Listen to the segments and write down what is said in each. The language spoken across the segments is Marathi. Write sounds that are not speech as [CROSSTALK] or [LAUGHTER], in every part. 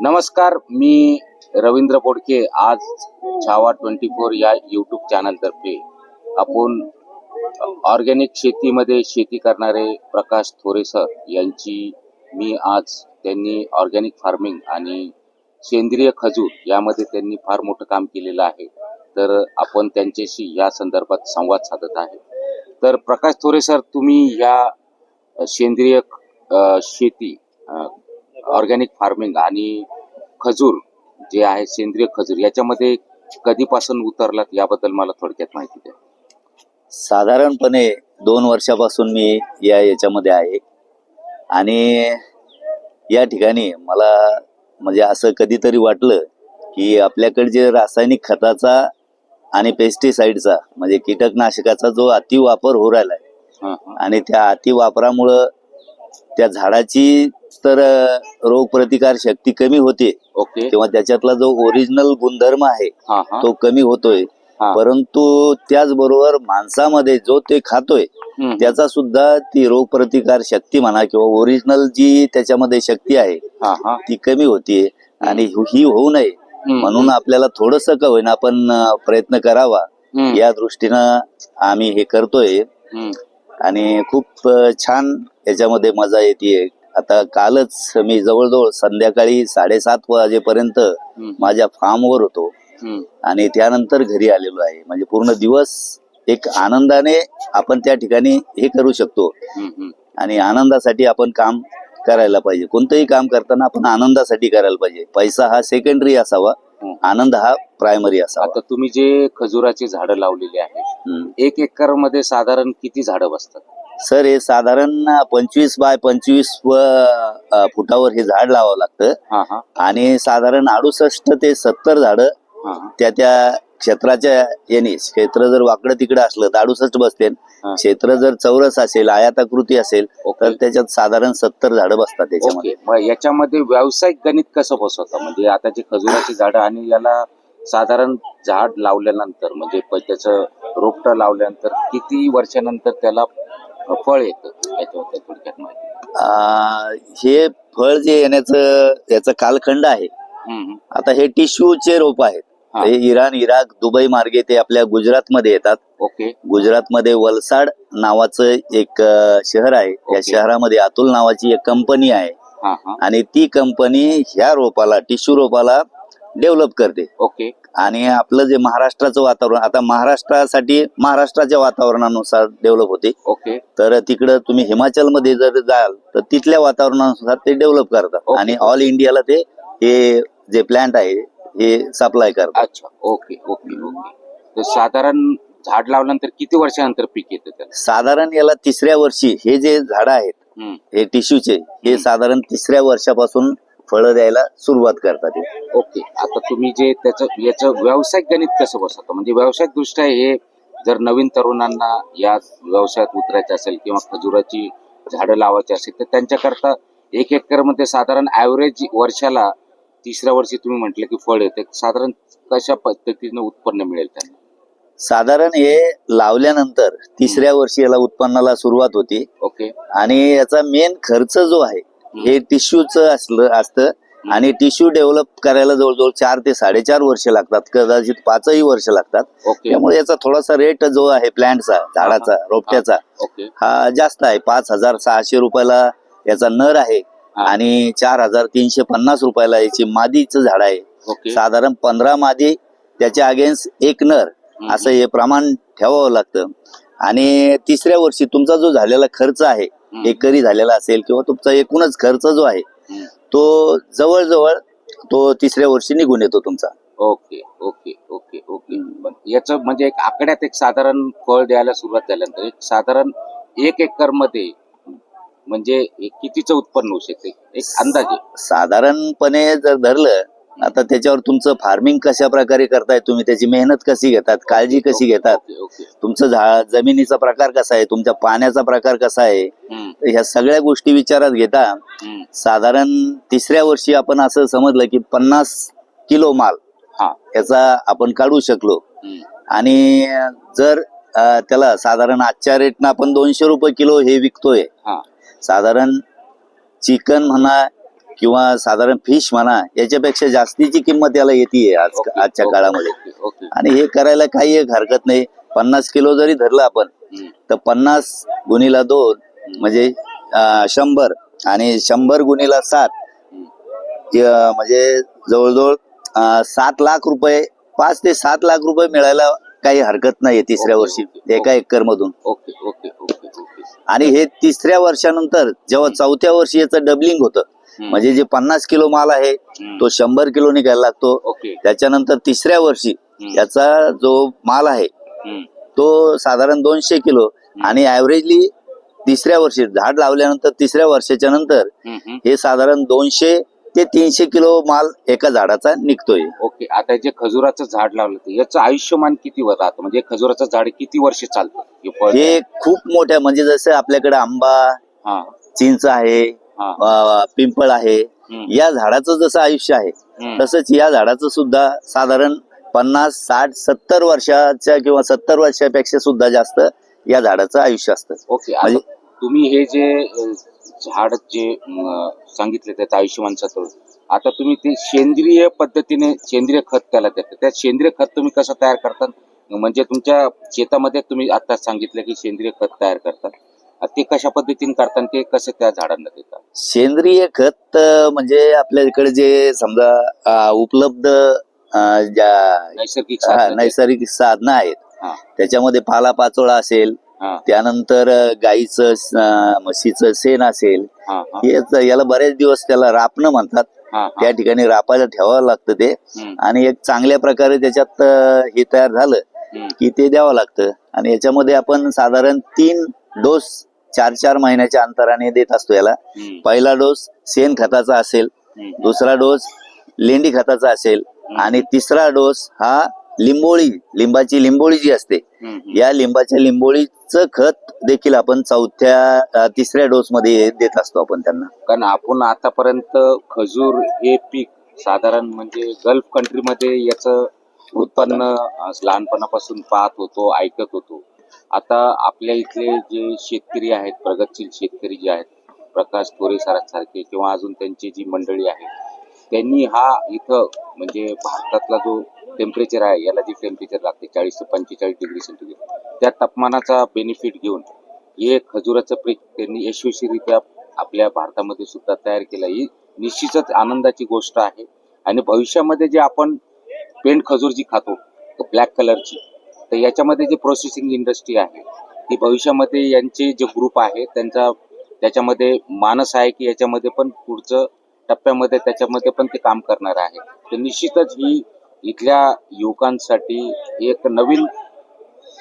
नमस्कार मी रवींद्र बोडके आज छावा ट्वेंटी फोर या यूट्यूब चॅनलतर्फे आपण ऑर्गॅनिक शेतीमध्ये शेती करणारे प्रकाश थोरे सर यांची मी आज त्यांनी ऑर्गॅनिक फार्मिंग आणि सेंद्रिय खजूर यामध्ये त्यांनी फार मोठं काम केलेलं आहे. तर आपण त्यांच्याशी या संदर्भात संवाद साधत आहे. तर प्रकाश थोरे सर तुम्ही या सेंद्रिय शेती ऑर्गॅनिक फार्मिंग आणि खजूर जे आहे सेंद्रिय खजूर याच्यामध्ये कधीपासून उतरलात याबद्दल मला थोडक्यात माहिती द्या साधारणपणे दोन वर्षापासून मी या याच्यामध्ये आहे आणि या ठिकाणी मला म्हणजे असं कधीतरी वाटलं की आपल्याकडे जे रासायनिक खताचा आणि पेस्टिसाइडचा म्हणजे कीटकनाशकाचा जो अतिवापर होऊ राहिला आहे हं, हं. आणि त्या अतिवापरामुळं त्या झाडाची तर रोगप्रतिकार शक्ती कमी होते. ओके. किंवा त्याच्यातला जो ओरिजिनल गुणधर्म आहे हा हा. तो कमी होतोय. हा. परंतु त्याचबरोबर माणसामध्ये जो ते खातोय त्याचा सुद्धा ती रोगप्रतिकार शक्ती म्हणा किंवा ओरिजिनल जी त्याच्यामध्ये शक्ती आहे हा हा. ती कमी होतीये आणि ही होऊ नये. म्हणून आपल्याला थोडस का होईना आपण अं, प्रयत्न करावा. या दृष्टीनं आम्ही हे करतोय. आणि खूप छान याच्यामध्ये मजा येते आता कालच मी जवळजवळ संध्याकाळी साडेसात वाजेपर्यंत माझ्या फार्मवर होतो. आणि त्यानंतर घरी आलेलो आहे. म्हणजे पूर्ण दिवस एक आनंदाने आपण त्या ठिकाणी हे करू शकतो. आणि आनंदासाठी आपण काम करायला पाहिजे. कोणतंही काम करताना आपण आनंदासाठी करायला पाहिजे. पैसा हा सेकंडरी असावा. आनंद हा प्रायमरी असावा. आता तुम्ही जे खजुराची झाडं लावलेली आहेत. एक एकरमध्ये साधारण किती झाडं बसतात? सर हे साधारण पंचवीस बाय पंचवीस फुटावर हे झाड लावावं लागतं. हा हा. आणि साधारण अडुसष्ट ते सत्तर झाडं. त्या त्या क्षेत्राच्या याने क्षेत्र जर वाकडं तिकडं असलं अडुसष्ट बसते. क्षेत्र जर चौरस असेल आयाताकृती असेल. तर त्याच्यात साधारण सत्तर झाडं बसतात त्याच्यामध्ये. मग याच्यामध्ये व्यावसायिक गणित कसं बसवतं? म्हणजे आता जे खजुराची झाडं आणि याला साधारण झाड लावल्यानंतर म्हणजे त्याचं रोपटं लावल्यानंतर किती वर्षानंतर त्याला फळ येतं? हे फळ जे येण्याचं याचा कालखंड आहे. आता हे टिश्यूचे रोप आहेत. हा. हे इराण इराक दुबई मार्गे ते आपल्या गुजरातमध्ये येतात. ओके. गुजरातमध्ये वलसाड नावाचं एक शहर आहे. ओके. शहरामध्ये अतुल नावाची एक कंपनी आहे. हा हा. आणि ती कंपनी ह्या रोपाला टिश्यू रोपाला डेव्हलप करते. ओके. आणि आपलं जे महाराष्ट्राचं वातावरण आता महाराष्ट्रासाठी महाराष्ट्राच्या वातावरणानुसार डेव्हलप होते. ओके. तर तिकडं तुम्ही हिमाचलमध्ये जर जाल तर तिथल्या वातावरणानुसार ते डेव्हलप करतात. आणि ऑल इंडियाला ते हे जे प्लांट आहे हे सप्लाय करतात. अच्छा ओके ओके ओके तर साधारण झाड लावल्यानंतर किती वर्षानंतर पीक येतं त्याला? साधारण याला तिसऱ्या वर्षी हे जे झाडं आहेत हम्म. हे टिश्यूचे हे साधारण तिसऱ्या वर्षापासून फळं द्यायला सुरुवात करतात हे. ओके आता तुम्ही जे त्याचं याचं व्यावसायिक गणित कसं बसवतं? म्हणजे व्यावसायिक दृष्ट्या हे जर नवीन तरुणांना या व्यवसायात उतरायचं असेल किंवा खजुराची झाडं लावायची असेल तर त्यांच्याकरता एक एकरमध्ये साधारण ऍव्हरेज वर्षाला तिसऱ्या वर्षी तुम्ही म्हटलं की फळ येते. साधारण कशा पद्धतीनं उत्पन्न मिळेल त्यांना? साधारण हे लावल्यानंतर तिसऱ्या वर्षी याला उत्पन्नाला सुरुवात होती. ओके. आणि याचा मेन खर्च जो आहे हे टिश्यूचं असलं असतं. आणि टिश्यू डेव्हलप करायला जवळजवळ चार ते साडेचार वर्ष लागतात. कदाचित पाचही वर्ष लागतात. ओके. त्यामुळे याचा थोडासा रेट जो आहे प्लांटचा झाडाचा रोपट्याचा हा जास्त आहे. पाच हजार सहाशे रुपयाला याचा नर आहे. आणि चार हजार तीनशे पन्नास रुपयाला याची मादीचं झाड आहे साधारण पंधरा मादी त्याच्या अगेन्स्ट एक नर. असं हे प्रमाण ठेवावं लागतं आणि तिसऱ्या वर्षी तुमचा जो झालेला खर्च आहे. एकरी झालेला असेल किंवा तुमचा एकूणच खर्च जो आहे. तो जवळजवळ तो तिसऱ्या वर्षी निघून येतो तुमचा ओके ओके ओके ओके याचं म्हणजे एक आकड्यात एक साधारण फळ द्यायला सुरुवात झाल्यानंतर एक साधारण एक एकरमध्ये म्हणजे कितीचं उत्पन्न होऊ शकते? एक अंदाजे. साधारणपणे जर धरलं आता त्याच्यावर तुमचं फार्मिंग कशा प्रकारे करताय तुम्ही त्याची मेहनत कशी घेतात काळजी कशी घेतात तुमचं झाड जमिनीचा प्रकार कसा आहे तुमच्या पाण्याचा प्रकार कसा आहे ह्या सगळ्या गोष्टी विचारात घेता. साधारण तिसऱ्या वर्षी आपण असं समजलं की पन्नास किलो माल हा. याचा आपण काढू शकलो. आणि जर त्याला साधारण आजच्या रेटनं आपण दोनशे रुपये किलो हे विकतोय साधारण चिकन म्हणा किंवा साधारण फिश म्हणा याच्यापेक्षा जास्तीची किंमत याला येते आज आजच्या काळामध्ये. आणि हे करायला काही एक हरकत नाही. पन्नास किलो जरी धरलं आपण तर पन्नास गुणीला दोन म्हणजे शंभर आणि शंभर गुणीला सात. म्हणजे जवळजवळ सात लाख रुपये पाच ते सात लाख रुपये मिळायला काही हरकत नाही तिसऱ्या वर्षी एका एकर मधून. ओके ओके आणि हे तिसऱ्या वर्षानंतर जेव्हा चौथ्या वर्षी याचं डबलिंग होतं म्हणजे जे पन्नास किलो माल आहे तो शंभर किलो निघायला लागतो. त्याच्यानंतर तिसऱ्या वर्षी याचा जो माल आहे तो साधारण दोनशे किलो आणि ऍव्हरेजली तिसऱ्या वर्षी झाड लावल्यानंतर तिसऱ्या वर्षाच्या नंतर. हे साधारण दोनशे ते तीनशे किलो माल एका झाडाचा निघतोय. ओके आता जे खजुराचं झाड लावलं ते याचं आयुष्यमान किती वर राहतं? म्हणजे खजुराचं झाड किती वर्ष चालतं? हे फळ? हे खूप मोठ्या म्हणजे जसं आपल्याकडे आंबा हा. चिंच आहे हा. अं, पिंपळ आहे. हम्म, या झाडाचं जसं आयुष्य आहे हम्म. तसंच या झाडाचं सुद्धा साधारण पन्नास साठ सत्तर वर्षाच्या किंवा सत्तर वर्षापेक्षा सुद्धा जास्त या झाडाचं आयुष्य असतं. ओके आता म्हणजे- तुम्ही हे जे अ, झाड जे सांगितले त्याचं आयुष्यमान सत्व. आता तुम्ही ते सेंद्रिय पद्धतीने सेंद्रिय खत त्याला देता. त्या सेंद्रिय खत तुम्ही कसं तयार करतात? म्हणजे तुमच्या शेतामध्ये तुम्ही आता सांगितलं की सेंद्रिय खत तयार करतात. ते कशा पद्धतीने करतात ते कसं त्या झाडांना देतात? सेंद्रिय खत म्हणजे आपल्या इकडे जे समजा उपलब्ध ज्या नैसर्गिक नैसर्गिक साधनं आहेत. त्याच्यामध्ये पालापाचोळा असेल हा त्यानंतर गाईचं म्हशीचं शेण असेल हा याला बरेच दिवस त्याला रापणं म्हणतात. त्या ठिकाणी रापायला ठेवावं लागतं ते. आणि एक चांगल्या प्रकारे त्याच्यात हे तयार झालं की ते द्यावं लागतं. आणि याच्यामध्ये आपण साधारण तीन डोस चार चार महिन्याच्या अंतराने देत असतो याला. पहिला डोस शेण खताचा असेल. दुसरा डोस लेंडी खताचा असेल आणि तिसरा डोस हा लिंबोळी लिंबाची लिंबोळी जी असते. या लिंबाच्या लिंबोळीचं खत देखील आपण चौथ्या तिसऱ्या डोस मध्ये देत असतो आपण त्यांना कारण आपण आतापर्यंत खजूर हे पीक साधारण म्हणजे गल्फ कंट्रीमध्ये याचं उत्पन्न लहानपणापासून पाहत होतो ऐकत होतो आता आपल्या इथले जे शेतकरी आहेत प्रगतशील शेतकरी जे आहेत प्रकाश थोरे सरांसारखे किंवा अजून त्यांची जी मंडळी आहे त्यांनी हा इथं म्हणजे भारतातला जो टेम्परेचर आहे याला जे टेम्परेचर लागते चाळीस ते पंचेचाळीस डिग्री सेंटीग्रेड त्या तापमानाचा बेनिफिट घेऊन हे खजुराचं पीक त्यांनी यशस्वीरित्या आपल्या भारतामध्ये सुद्धा तयार केलं. ही निश्चितच आनंदाची गोष्ट आहे. आणि भविष्यामध्ये जे आपण पेंट खजूर जी खातो ब्लॅक कलरची तर याच्यामध्ये जे प्रोसेसिंग इंडस्ट्री आहे ती भविष्यामध्ये यांचे जे ग्रुप आहे त्यांचा त्याच्यामध्ये मानस आहे की याच्यामध्ये पण पुढचं टप्प्यामध्ये त्याच्यामध्ये पण ते काम करणार आहे. तर निश्चितच ही इथल्या युवकांसाठी एक नवीन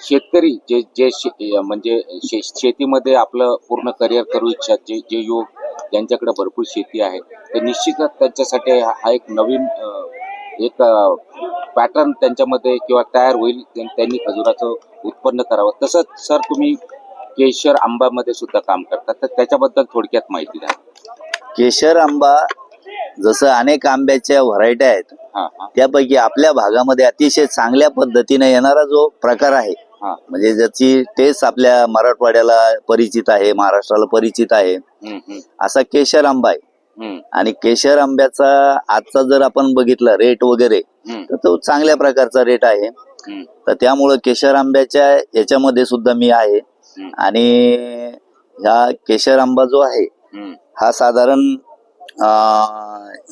शेतकरी जे जे शे- म्हणजे शे- शेतीमध्ये आपलं पूर्ण करिअर करू इच्छितात जे जे युवक ज्यांच्याकडे भरपूर शेती आहे तर निश्चितच त्यांच्यासाठी हा एक नवीन एक पॅटर्न त्यांच्यामध्ये किंवा तयार होईल त्यांनी खजुराचं उत्पन्न करावं. तसंच सर तुम्ही केशर आंब्यामध्ये सुद्धा काम करतात तर त्याच्याबद्दल थोडक्यात माहिती द्या. केशर आंबा जसं अनेक आंब्याच्या व्हरायटी आहेत हा हा. त्यापैकी आपल्या भागामध्ये अतिशय चांगल्या पद्धतीने येणारा जो प्रकार आहे हा. म्हणजे ज्याची टेस्ट आपल्या मराठवाड्याला परिचित आहे महाराष्ट्राला परिचित आहे असा केशर आंबा आहे. आणि केशर आंब्याचा आजचा जर आपण बघितलं रेट वगैरे तर तो चांगल्या प्रकारचा रेट आहे. तर त्यामुळं केशर आंब्याच्या याच्यामध्ये सुद्धा मी आहे. आणि ह्या केशर आंबा जो आहे हा साधारण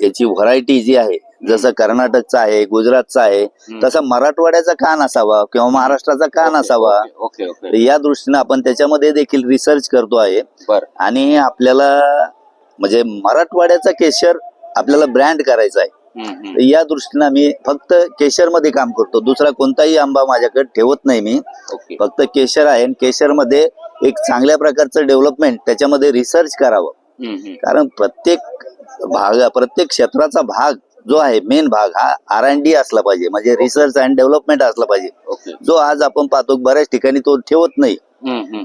याची व्हरायटी जी आहे जसं कर्नाटकचा आहे गुजरातचा आहे. तसा मराठवाड्याचा का नसावा किंवा महाराष्ट्राचा का नसावा? या दृष्टीने आपण त्याच्यामध्ये देखील रिसर्च करतो आहे. आणि आपल्याला म्हणजे मराठवाड्याचा केशर आपल्याला ब्रँड करायचा आहे. या दृष्टीने आम्ही फक्त केशरमध्ये काम करतो. दुसरा कोणताही आंबा माझ्याकडे ठेवत नाही मी. फक्त केशर आहे आणि केशरमध्ये एक चांगल्या प्रकारचं डेव्हलपमेंट त्याच्यामध्ये रिसर्च करावं. कारण प्रत्येक भाग प्रत्येक क्षेत्राचा भाग जो आहे मेन भाग हा आर अँड डी असला पाहिजे. म्हणजे रिसर्च अँड डेव्हलपमेंट असला पाहिजे. जो आज आपण पाहतो बऱ्याच ठिकाणी तो ठेवत नाही.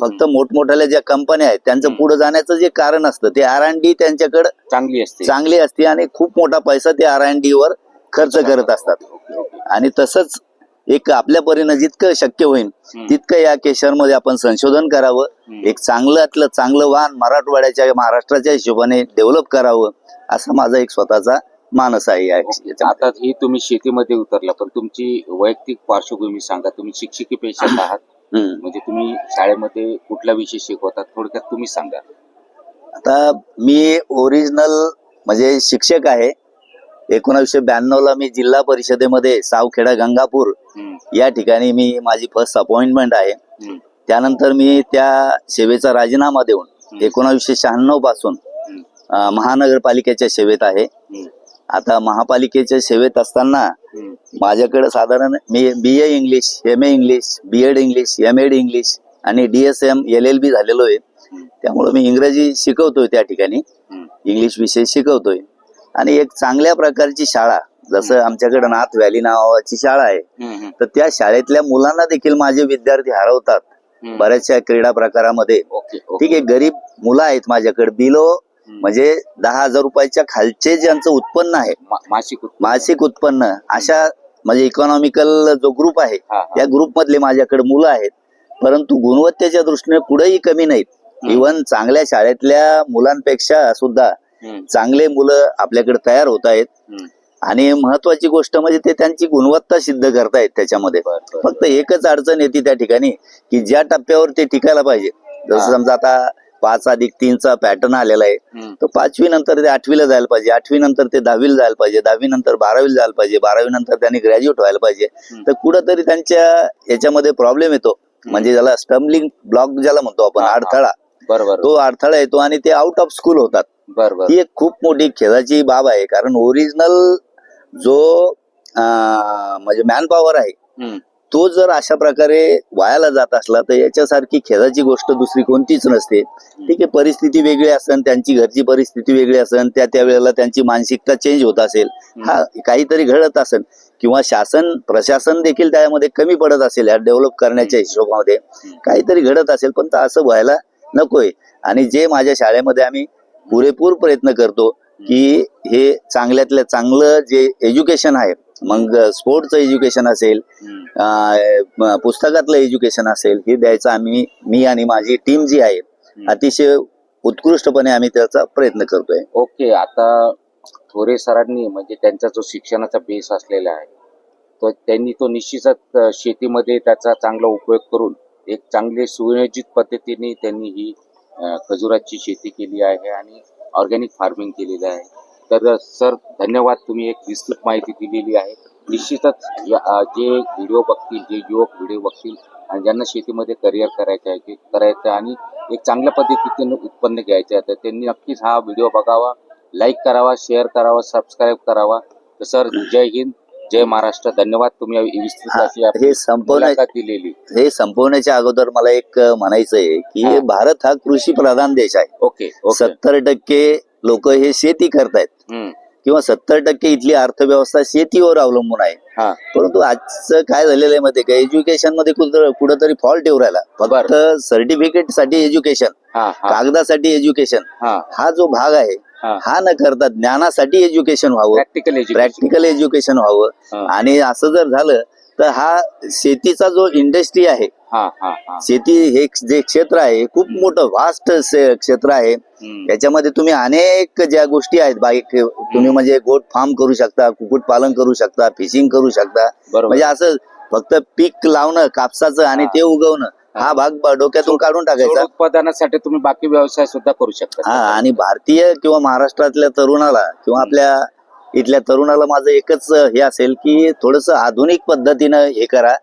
फक्त मोठमोठ्या ज्या कंपन्या आहेत त्यांचं. पुढे जाण्याचं जे कारण असतं ते आर अँड डी त्यांच्याकडे चांगली असते. चांगली असते आणि खूप मोठा पैसा ते आर अँड डी वर खर्च करत असतात. आणि तसंच एक आपल्या परीनं जितकं शक्य होईल. तितकं या केशरमध्ये आपण संशोधन करावं. एक चांगल्यातलं चांगलं वाहन मराठवाड्याच्या महाराष्ट्राच्या हिशोबाने डेव्हलप करावं असा माझा एक स्वतःचा मानस आहे. आता ही तुम्ही शेतीमध्ये उतरला पण तुमची वैयक्तिक पार्श्वभूमी सांगा तुम्ही शिक्षकी पेशात [COUGHS] आहात. म्हणजे तुम्ही शाळेमध्ये कुठला विषय शिकवतात थोडक्यात तुम्ही सांगा आता मी ओरिजिनल म्हणजे शिक्षक आहे एकोणीसशे ब्याण्णव ला मी जिल्हा परिषदेमध्ये सावखेडा गंगापूर या ठिकाणी मी माझी फर्स्ट अपॉइंटमेंट आहे. त्यानंतर मी त्या सेवेचा राजीनामा देऊन. एकोणावीसशे शहाण्णवपासून महानगरपालिकेच्या सेवेत आहे. आता महापालिकेच्या सेवेत असताना माझ्याकडे साधारण मी B A English M A English B Ed English M Ed English आणि D S M L L B झालेलो आहे. त्यामुळे मी इंग्रजी शिकवतोय त्या ठिकाणी. इंग्लिश विषय शिकवतोय. आणि एक चांगल्या प्रकारची शाळा जसं आमच्याकडे नाथ व्हॅली नावाची शाळा आहे तर त्या शाळेतल्या मुलांना देखील माझे विद्यार्थी हरवतात. बऱ्याचशा क्रीडा प्रकारामध्ये ठीक आहे गरीब मुलं आहेत माझ्याकडे बिलो. म्हणजे दहा हजार रुपयाच्या खालचे ज्यांचं उत्पन्न आहे मासिक उत्पन्न. मासिक उत्पन्न अशा म्हणजे इकॉनॉमिकल जो ग्रुप आहे. त्या ग्रुप मधले माझ्याकडे मुलं आहेत परंतु गुणवत्तेच्या दृष्टीने कुठेही कमी नाहीत. इव्हन चांगल्या शाळेतल्या मुलांपेक्षा सुद्धा चांगले मुलं आपल्याकडे तयार होत आहेत. आणि महत्वाची गोष्ट म्हणजे ते त्यांची गुणवत्ता सिद्ध करतायत त्याच्यामध्ये. फक्त एकच अडचण येते त्या ठिकाणी की ज्या टप्प्यावर ते टिकायला पाहिजे. जसं समजा आता पाच अधिक तीनचा पॅटर्न आलेला आहे तर पाचवी नंतर ते आठवीला जायला पाहिजे आठवी नंतर ते दहावीला जायला पाहिजे दहावी नंतर बारावीला जायला पाहिजे बारावी नंतर त्यांनी ग्रॅज्युएट व्हायला पाहिजे. तर कुठंतरी त्यांच्या याच्यामध्ये प्रॉब्लेम येतो म्हणजे ज्याला स्टम्बलिंग ब्लॉक ज्याला म्हणतो आपण. अडथळा बर बर तो अडथळा येतो आणि ते आउट ऑफ स्कूल होतात बर बर. ही एक खूप मोठी खेदाची बाब आहे. कारण ओरिजिनल जो म्हणजे मॅन पॉवर आहे तो जर अशा प्रकारे वायाला जात असला तर याच्यासारखी खेदाची गोष्ट दुसरी कोणतीच नसते. ठीक आहे परिस्थिती वेगळी असेल त्यांची घरची परिस्थिती वेगळी असेल त्या त्या वेळेला त्यांची मानसिकता चेंज होत असेल. हा काहीतरी घडत असेल किंवा शासन प्रशासन देखील त्यामध्ये कमी पडत असेल या डेव्हलप करण्याच्या हिशोबामध्ये. काहीतरी घडत असेल पण तर असं व्हायला नकोय. आणि जे माझ्या शाळेमध्ये आम्ही पुरेपूर प्रयत्न करतो की हे चांगल्यातल्या चांगलं जे एज्युकेशन आहे मग स्पोर्टचं एज्युकेशन असेल पुस्तकातलं एज्युकेशन असेल हे द्यायचं आम्ही मी आणि माझी टीम जी आहे अतिशय उत्कृष्टपणे आम्ही त्याचा प्रयत्न करतोय. ओके आता थोरे सरांनी म्हणजे त्यांचा जो शिक्षणाचा बेस असलेला आहे तो त्यांनी तो निश्चितच शेतीमध्ये त्याचा चांगला उपयोग करून एक चांगले सुनियोजित पद्धतीने त्यांनी ही खजुराची शेती केली आहे आणि ऑर्गॅनिक फार्मिंग केलेलं आहे. तर सर धन्यवाद तुम्ही एक विस्तृत माहिती दिलेली आहे. निश्चितच या- जे व्हिडिओ बघतील जे युवक व्हिडिओ बघतील आणि ज्यांना शेतीमध्ये करिअर करायचं आहे ते करायचं आहे आणि एक चांगल्या पद्धतीने उत्पन्न घ्यायचं आहे तर त्यांनी नक्कीच हा व्हिडिओ बघावा लाईक करावा शेअर करावा सबस्क्राईब करावा. तर सर जय हिंद. जय महाराष्ट्र. धन्यवाद तुम्ही विस्तृत हा, अशी आपली हे संपवण्या मुलाखत दिलेली. हे संपवण्याच्या अगोदर मला एक म्हणायचं आहे की. भारत हा कृषी प्रधान देश आहे. Okay okay. सत्तर टक्के लोक हे शेती करतायत. हम्म, किंवा सत्तर टक्के इथली अर्थव्यवस्था शेतीवर अवलंबून आहे. हा. परंतु आजचं काय झालेलं आहे माहिती का? एज्युकेशनमध्ये कुठं- कुठंतरी फॉल्ट येऊ राहिला. फक्त. सर्टिफिकेटसाठी एज्युकेशन हा हा. कागदासाठी एज्युकेशन. हा. हा जो भाग आहे हा. न करता ज्ञानासाठी एज्युकेशन व्हावं. प्रॅक्टिकल एज्युकेशन प्रॅक्टिकल एज्युकेशन व्हावं. आणि असं जर झालं तर हा शेतीचा जो इंडस्ट्री आहे हा हा हा. शेती हे जे क्षेत्र आहे हे खूप मोठं व्हास्ट क्षेत्र आहे. याच्यामध्ये तुम्ही अनेक ज्या गोष्टी आहेत बाईक तुम्ही म्हणजे गोट फार्म करू शकता कुक्कुट पालन करू शकता फिशिंग करू शकता. म्हणजे असं फक्त पीक लावणं कापसाचं आणि ते उगवणं हा भाग डोक्यातून काढून टाकायचा. उत्पादनासाठी तुम्ही बाकी व्यवसाय सुद्धा करू शकता. हा आणि भारतीय किंवा महाराष्ट्रातल्या तरुणाला किंवा आपल्या इथल्या तरुणाला माझं एकच हे असेल की थोडस आधुनिक पद्धतीनं हे करा.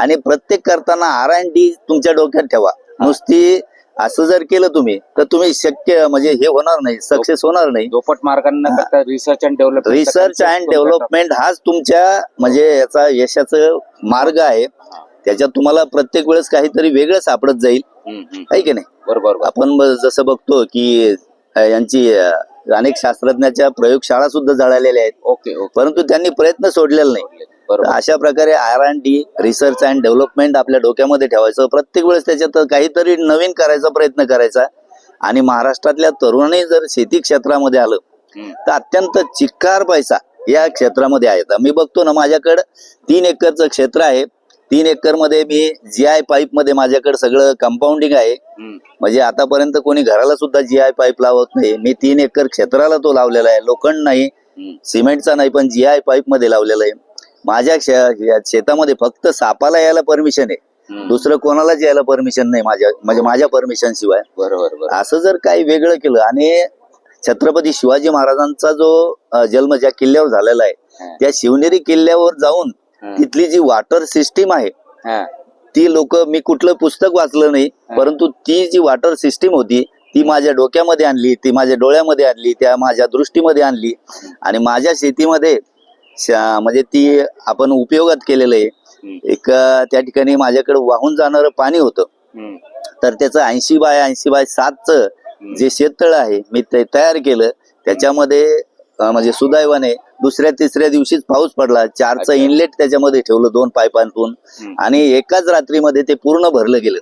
आणि प्रत्येक करताना आर अँड डी तुमच्या डोक्यात ठेवा. नुसती असं जर केलं तुम्ही तर तुम्ही शक्य म्हणजे हे होणार नाही सक्सेस होणार नाही. दोपट मार्गांना करता research and development research and development हाच तुमच्या म्हणजे याचा यशाचं मार्ग आहे. त्याच्यात तुम्हाला प्रत्येक वेळेस काहीतरी वेगळं सापडत जाईल. आहे की नाही? बरोबर आपण जसं बघतो की यांची अनेक शास्त्रज्ञाच्या प्रयोगशाळा सुद्धा जळालेल्या आहेत. ओके परंतु त्यांनी प्रयत्न सोडलेला नाही. अशा प्रकारे R and D research and development आपल्या डोक्यामध्ये ठेवायचं. प्रत्येक वेळेस त्याच्यात काहीतरी नवीन करायचा प्रयत्न करायचा. आणि महाराष्ट्रातल्या तरुणांनी जर शेती क्षेत्रामध्ये आलं तर अत्यंत चिक्कार पैसा या क्षेत्रामध्ये आहे मी बघतो ना माझ्याकडं तीन एकरचं क्षेत्र आहे. तीन एकरमध्ये मी जी आय पाईपमध्ये माझ्याकडे सगळं कंपाऊंडिंग आहे. म्हणजे आतापर्यंत कोणी घराला सुद्धा जी आय पाईप लावत नाही मी तीन एकर क्षेत्राला तो लावलेला आहे लोखंड नाही. सिमेंटचा नाही पण जी आय पाईपमध्ये लावलेला आहे माझ्या शेतामध्ये फक्त सापाला यायला परमिशन आहे. दुसरं कोणालाच यायला परमिशन नाही माझ्या म्हणजे माझ्या परमिशन शिवाय बरोबर असं जर काही वेगळं केलं आणि छत्रपती शिवाजी महाराजांचा जो जन्म ज्या किल्ल्यावर झालेला आहे. त्या शिवनेरी किल्ल्यावर जाऊन. तिथली जी वॉटर सिस्टीम आहे. ती लोक मी कुठलं पुस्तक वाचलं नाही. परंतु ती जी वॉटर सिस्टीम होती ती माझ्या डोक्यामध्ये आणली ती माझ्या डोळ्यामध्ये आणली त्या माझ्या दृष्टीमध्ये आणली आणि माझ्या शेतीमध्ये म्हणजे ती आपण उपयोगात केलेलं आहे. एक त्या ठिकाणी माझ्याकडे वाहून जाणारं पाणी होतं. तर त्याचं ऐंशी बाय ऐंशी बाय सातचं जे शेततळ आहे मी ते तयार केलं त्याच्यामध्ये म्हणजे सुदैवाने दुसऱ्या तिसऱ्या दिवशीच पाऊस पडला चारचं. इनलेट त्याच्यामध्ये ठेवलं दोन पाईपांतून हम्म. आणि एकाच रात्रीमध्ये ते पूर्ण भरलं गेलं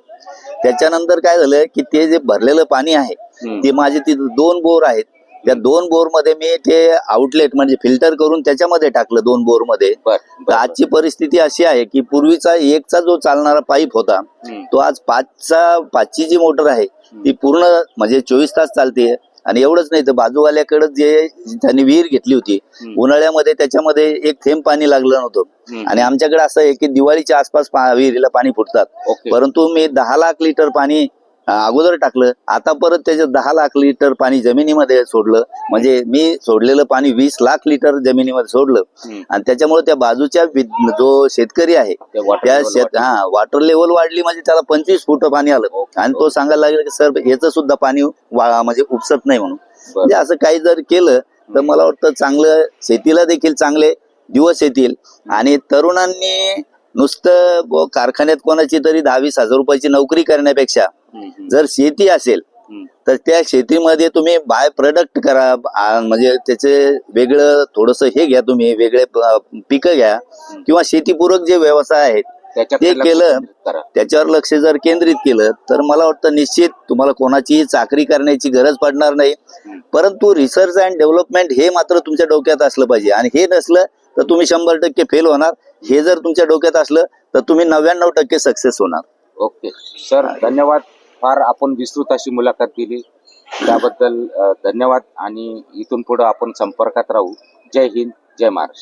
त्याच्यानंतर काय झालं की ते जे भरलेलं पाणी आहे. ते माझे तिथे दोन बोर आहेत त्या दोन बोरमध्ये मी ते आउटलेट म्हणजे फिल्टर करून त्याच्यामध्ये टाकलं दोन बोरमध्ये तर. आजची परिस्थिती अशी आहे की पूर्वीचा एकचा जो चालणारा पाईप होता. तो आज पाचचा पाचची जी मोटर आहे ती पूर्ण म्हणजे चोवीस तास चालते आणि एवढंच नाही तर बाजूवाल्याकडे जे त्यांनी विहीर घेतली होती. उन्हाळ्यामध्ये त्याच्यामध्ये एक थेंब पाणी लागलं नव्हतं. आणि आमच्याकडे असं आहे की दिवाळीच्या आसपास विहिरीला पाणी फुटतात परंतु मी दहा लाख लिटर पाणी अगोदर टाकलं आता परत त्याच्यात दहा लाख लिटर पाणी जमिनीमध्ये सोडलं म्हणजे मी सोडलेलं पाणी वीस लाख लिटर जमिनीमध्ये सोडलं. आणि त्याच्यामुळे त्या बाजूच्या जो शेतकरी आहे त्या शेत. हा वॉटर लेवल वाढली म्हणजे त्याला पंचवीस फूट पाणी आलं आणि तो सांगायला लागला की सर याचं सुद्धा पाणी म्हणजे उपसत नाही म्हणून. म्हणजे असं काही जर केलं तर मला वाटतं चांगलं शेतीला देखील चांगले दिवस येतील आणि तरुणांनी नुसतं कारखान्यात कोणाची तरी दहा वीस हजार रुपयाची नोकरी करण्यापेक्षा. जर शेती असेल. तर त्या शेतीमध्ये तुम्ही बाय प्रोडक्ट करा म्हणजे त्याचे वेगळं थोडस हे घ्या तुम्ही वेगळे पिकं घ्या. किंवा शेतीपूरक जे व्यवसाय आहेत ते केलं. त्याच्यावर लक्ष जर केंद्रित केलं तर मला वाटतं निश्चित तुम्हाला कोणाचीही चाकरी करण्याची गरज पडणार नाही. परंतु रिसर्च अँड डेव्हलपमेंट हे मात्र तुमच्या डोक्यात असलं पाहिजे. आणि हे नसलं तर तुम्ही शंभर टक्के फेल होणार. हे जर तुमच्या डोक्यात असलं तर तुम्ही नव्याण्णव टक्के सक्सेस होणार. ओके. सर धन्यवाद. फार आपण विस्तृत अशी मुलाखत दिली. त्याबद्दल धन्यवाद आणि इथून पुढे आपण संपर्कात राहू. जय हिंद जय महाराष्ट्र.